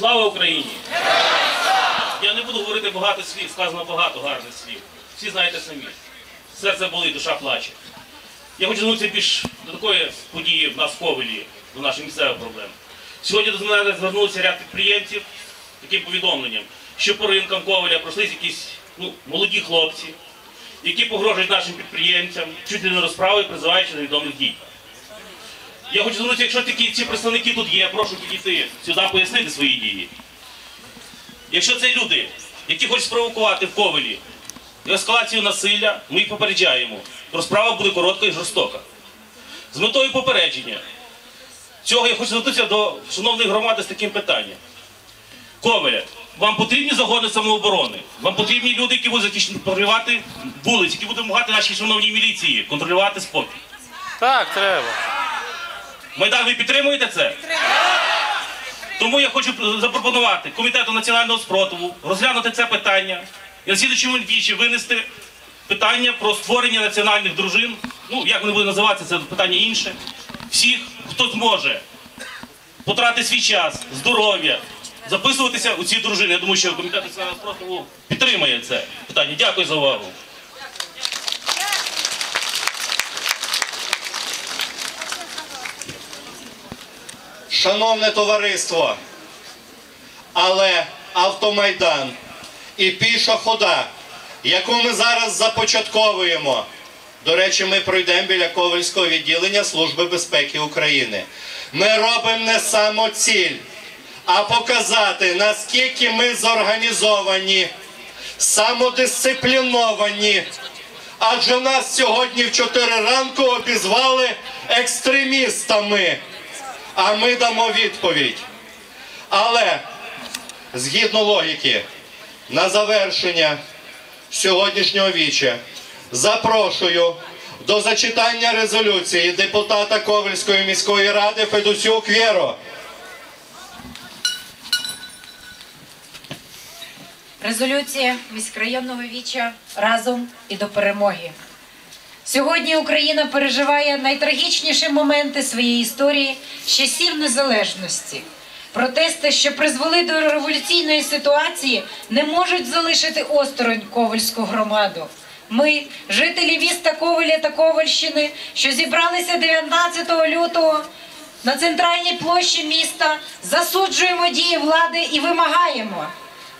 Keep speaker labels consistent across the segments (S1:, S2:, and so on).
S1: Слава Україні! Я не буду говорити багато слів, сказано багато гарних слів. Всі знаєте самі. Серце болить, душа плаче. Я хочу звернутися більш до такої події в нас в Ковелі, до наших місцевих проблем. Сьогодні до мене звернулися ряд підприємців таким повідомленням, що по ринкам Ковеля пройшлись якісь ну, молоді хлопці, які погрожують нашим підприємцям, чуть ли не розправи, призиваючи невідомих дій. Я хочу звернутися, якщо такі ці представники тут є, прошу підійти сюди пояснити свої дії. Якщо це люди, які хочуть спровокувати в Ковелі ескалацію насилля, ми їх попереджаємо. Розправа буде коротка і жорстока. З метою попередження. Цього я хочу звернутися до шановної громади з таким питанням. Ковеля, вам потрібні загони самооборони? Вам потрібні люди, які будуть контролювати вулиці, які будуть допомагати нашій шановній міліції, контролювати спокій.
S2: Так, треба.
S1: Майдан, ви підтримуєте це? Тому я хочу запропонувати Комітету національного спротиву розглянути це питання і на слідчому дічі винести питання про створення національних дружин. Ну, як вони будуть називатися, це питання інше. Всіх, хто зможе потратити свій час, здоров'я, записуватися у ці дружини. Я думаю, що комітет національного спротиву підтримує це питання. Дякую за увагу.
S3: Шановне товариство, але автомайдан і піша хода, яку ми зараз започатковуємо. До речі, ми пройдемо біля Ковальського відділення Служби безпеки України. Ми робимо не самоціль, а показати, наскільки ми зорганізовані, самодисципліновані. Адже нас сьогодні в 4 ранку обізвали екстремістами а ми дамо відповідь. Але згідно логіки, на завершення сьогоднішнього віча запрошую до зачитання резолюції депутата Ковельської міської ради Федусюк Вєро.
S4: Резолюція міськрайонного віча разом і до перемоги. Сьогодні Україна переживає найтрагічніші моменти своєї історії з часів незалежності. Протести, що призвели до революційної ситуації, не можуть залишити осторонь Ковальську громаду. Ми, жителі міста Ковеля та Ковальщини, що зібралися 19 лютого на центральній площі міста, засуджуємо дії влади і вимагаємо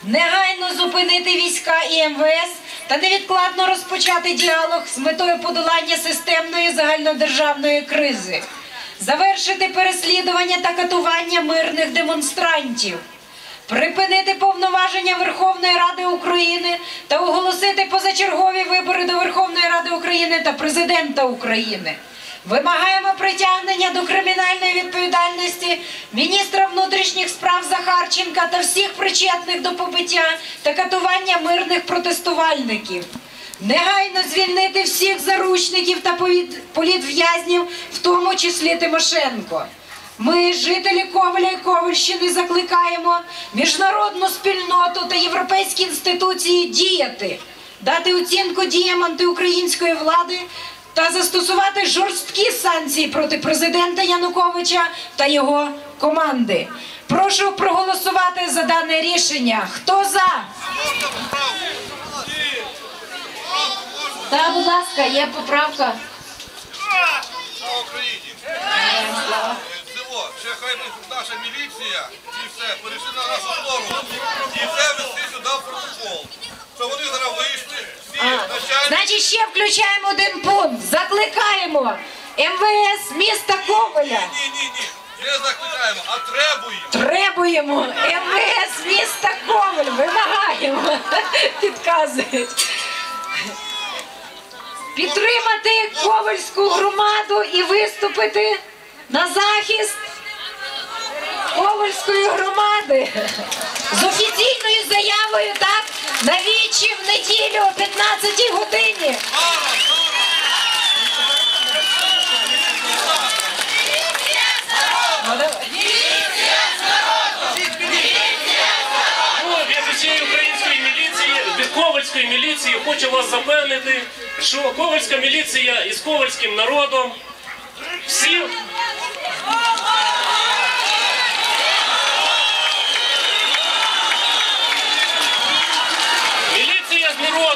S4: негайно зупинити війська і МВС та невідкладно розпочати діалог з метою подолання системної загальнодержавної кризи, завершити переслідування та катування мирних демонстрантів. Припинити повноваження Верховної Ради України та оголосити позачергові вибори до Верховної Ради України та президента України. Вимагаємо притягнення до кримінальної відповідальності міністра внутрішніх справ Захарченка та всіх причетних до побиття та катування мирних протестувальників. Негайно звільнити всіх заручників та політв'язнів, в тому числі Тимошенко. Ми, жителі Ковеля і Ковальщини, закликаємо міжнародну спільноту та європейські інституції діяти, дати оцінку діям антиукраїнської влади та застосувати жорсткі санкції проти президента Януковича та його команди. Прошу проголосувати за дане рішення. Хто за? Так, будь ласка, є поправка.
S5: Слава Україні! Село, ще хай наша міліція і все, перейшли на нашу сторону. І все вести сюди в протокол. Що вони зараз вийшли, всі
S4: Ще включаємо один пункт. Закликаємо МВС міста Коваля.
S5: Ні, ні, ні. Не закликаємо, а требуємо.
S4: Требуємо МВС міста Коваль, вимагаємо, підказують. Підтримати Ковальську громаду і виступити на захист Ковальської громади так на вічі в неділю о 15 годині.
S1: Ковальської міліції хочу вас запевнити, що ковальська міліція із ковальським народом всі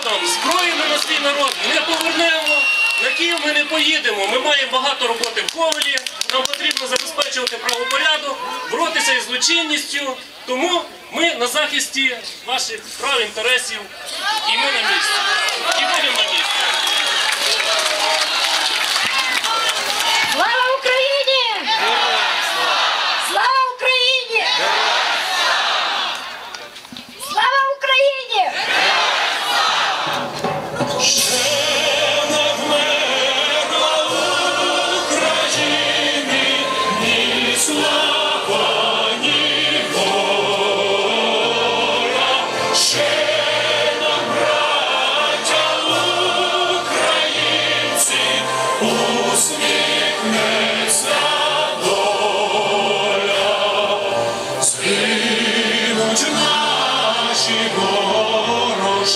S1: народом, зброєю на свій народ не повернемо. На Київ ми не поїдемо. Ми маємо багато роботи в Ковелі. Нам потрібно забезпечувати правопорядок, боротися із злочинністю. Тому ми на захисті ваших прав, інтересів, і ми на місці. І будемо на місці.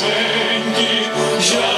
S6: sangue já.